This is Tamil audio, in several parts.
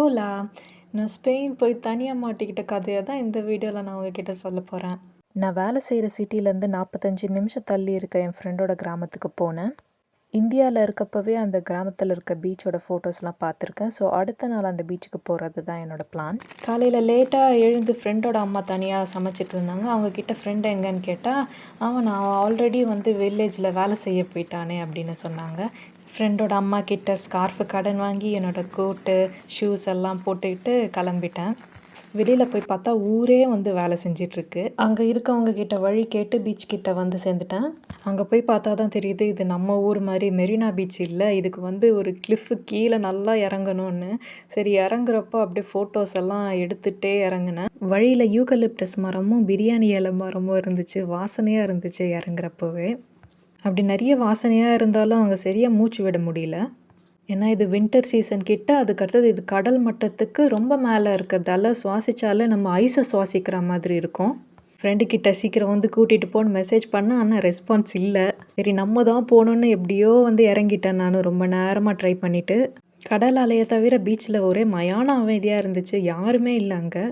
ஓலா நான் ஸ்பெயின் போய் தனியாக மாட்டிக்கிட்ட கதையை தான் இந்த வீடியோவில் நான் உங்ககிட்ட சொல்ல போகிறேன் நான் வேலை செய்கிற சிட்டிலேருந்து நாற்பத்தஞ்சு நிமிஷம் தள்ளி இருக்க என் ஃப்ரெண்டோட கிராமத்துக்கு போனேன். இந்தியாவில் இருக்கப்பவே அந்த கிராமத்தில் இருக்க பீச்சோட ஃபோட்டோஸ்லாம் பார்த்துருக்கேன். ஸோ அடுத்த நாள் அந்த பீச்சுக்கு போகிறது தான் என்னோடய பிளான் காலையில் லேட்டாக எழுந்து ஃப்ரெண்டோட அம்மா தனியாக சமைச்சிட்டு இருந்தாங்க. அவங்கக்கிட்ட ஃப்ரெண்ட் எங்கன்னு கேட்டால் அவன் நான் ஆல்ரெடி வந்து வில்லேஜில் வேலை செய்ய போயிட்டானே அப்படின்னு சொன்னாங்க. ஃப்ரெண்டோட அம்மா கிட்ட ஸ்கார்ஃபு கடன் வாங்கி என்னோடய கோட்டு ஷூஸ் எல்லாம் போட்டுக்கிட்டு கிளம்பிட்டேன். வெளியில் போய் பார்த்தா ஊரே வந்து வேலை செஞ்சிட்ருக்கு. அங்கே இருக்கவங்க கிட்ட வழி கேட்டு பீச் கிட்ட வந்து சேர்ந்துட்டேன். அங்கே போய் பார்த்தா தான் தெரியுது இது நம்ம ஊர் மாதிரி மெரினா பீச் இல்லை இதுக்கு வந்து ஒரு கிளிஃபு கீழே நல்லா இறங்கணும்னு. சரி இறங்குறப்போ அப்படியே ஃபோட்டோஸ் எல்லாம் எடுத்துகிட்டே இறங்கினேன். வழியில் யூகலிப்டஸ் மரமும் பிரியாணி இலை மரமும் இருந்துச்சு வாசனையாக இருந்துச்சு இறங்குறப்போவே. அப்படி நிறைய வாசனையாக இருந்தாலும் அங்கே சரியாக மூச்சு விட முடியல. ஏன்னா இது வின்டர் சீசன் கிட்ட அதுக்கடுத்தது இது கடல் மட்டத்துக்கு ரொம்ப மேலே இருக்கிறதால சுவாசித்தாலே நம்ம ஐஸை சுவாசிக்கிற மாதிரி இருக்கும். ஃப்ரெண்டு கிட்ட சீக்கிரம் வந்து கூட்டிகிட்டு போன்னு மெசேஜ் பண்ணேன் ஆனால் ரெஸ்பான்ஸ் இல்லை. சரி நம்ம தான் போகணுன்னு எப்படியோ வந்து இறங்கிட்டேன் நானும் ரொம்ப நேரமாக ட்ரை பண்ணிவிட்டு கடல் அலையை தவிர பீச்சில் ஒரே மயான அமைதியாக இருந்துச்சு. யாருமே இல்லை அங்கே.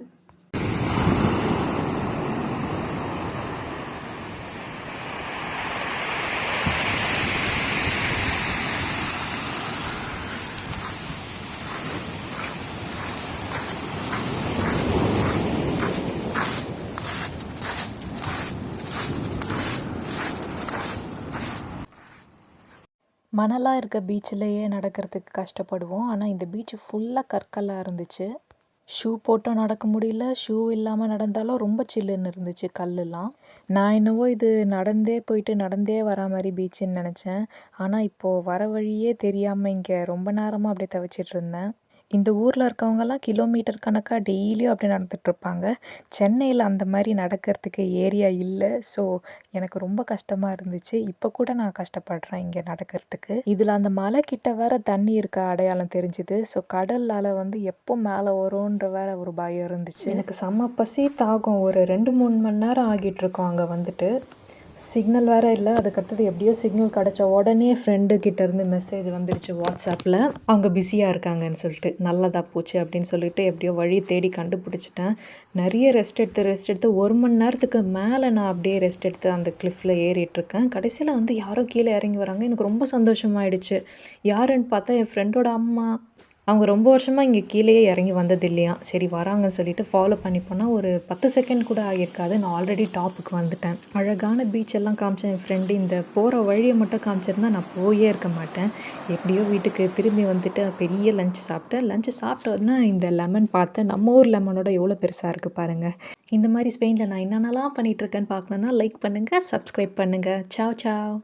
மணலாக இருக்க பீச்சிலேயே நடக்கிறதுக்கு கஷ்டப்படுவோம். ஆனால் இந்த பீச்சு ஃபுல்லாக கற்களாக இருந்துச்சு. ஷூ போட்டும் நடக்க முடியல. ஷூ இல்லாமல் நடந்தாலும் ரொம்ப சில்லுன்னு இருந்துச்சு கல்லுலாம் நான் என்னவோ இது நடந்தே போயிட்டு நடந்தே வரா மாதிரி பீச்சுன்னு நினச்சேன். ஆனால் இப்போது வர வழியே தெரியாமல் இங்கே ரொம்ப நேரமாக அப்படியே தவிச்சிட்டு இருந்தேன். இந்த ஊரில் இருக்கவங்கெல்லாம் கிலோமீட்டர் கணக்காக டெய்லியும் அப்படி நடந்துகிட்ருப்பாங்க சென்னையில் அந்த மாதிரி நடக்கிறதுக்கு ஏரியா இல்லை. ஸோ எனக்கு ரொம்ப கஷ்டமாக இருந்துச்சு. இப்போ கூட நான் கஷ்டப்படுறேன் இங்கே நடக்கிறதுக்கு. இதில் அந்த மலை கிட்ட வேற தண்ணி இருக்க அடையாளம் தெரிஞ்சுது. ஸோ கடலால் வந்து எப்போ மேலே வரும்ன்ற வேற ஒரு பயம் இருந்துச்சு. எனக்கு செம்ம பசி தாகம். ஒரு ரெண்டு மூணு மணி நேரம் ஆகிட்டு இருக்கோம் அங்கே வந்துட்டு. சிக்னல் வேறு இல்லை. அதுக்கடுத்தது எப்படியோ சிக்னல் கிடச்ச உடனே ஃப்ரெண்டு கிட்டேருந்து மெசேஜ் வந்துடுச்சு வாட்ஸ்அப்பில் அவங்க பிஸியாக இருக்காங்கன்னு சொல்லிட்டு. நல்லதாக போச்சு அப்படின்னு சொல்லிட்டு எப்படியோ வழி தேடி கண்டுபிடிச்சிட்டேன். நிறைய ரெஸ்ட் எடுத்து ரெஸ்ட் எடுத்து ஒரு மணி நேரத்துக்கு மேலே நான் அப்படியே ரெஸ்ட் எடுத்து அந்த கிளிஃபில் ஏறிட்டுருக்கேன் கடைசியில் வந்து யாரோ கீழே இறங்கி வராங்க. எனக்கு ரொம்ப சந்தோஷமாயிடுச்சு. யாருன்னு பார்த்தா என் ஃப்ரெண்டோட அம்மா அவங்க ரொம்ப வருஷமாக இங்கே கீழேயே இறங்கி வந்தது இல்லையா? சரி வராங்கன்னு சொல்லிட்டு ஃபாலோ பண்ணி போனால் ஒரு பத்து செகண்ட் கூட ஆகியிருக்காது. நான் ஆல்ரெடி டாப்புக்கு வந்துட்டேன். அழகான பீச் எல்லாம் காமிச்சேன் என் ஃப்ரெண்டு இந்த போகிற வழியை மட்டும் காமிச்சிருந்தா நான் போயே இருக்க மாட்டேன். எப்படியோ வீட்டுக்கு திரும்பி வந்துட்டு பெரிய லஞ்ச் சாப்பிட்டேன். லஞ்சு சாப்பிட்ட உடனே இந்த லெமன் பார்த்தேன் நம்ம ஊர் லெமனோட எவ்வளோ பெருசாக இருக்குது பாருங்கள் இந்த மாதிரி ஸ்பெயினில் நான் என்னென்னலாம் பண்ணிகிட்ருக்கேன்னு பார்க்கணுன்னா லைக் பண்ணுங்கள் சப்ஸ்கிரைப் பண்ணுங்கள் சாவ் சாவ்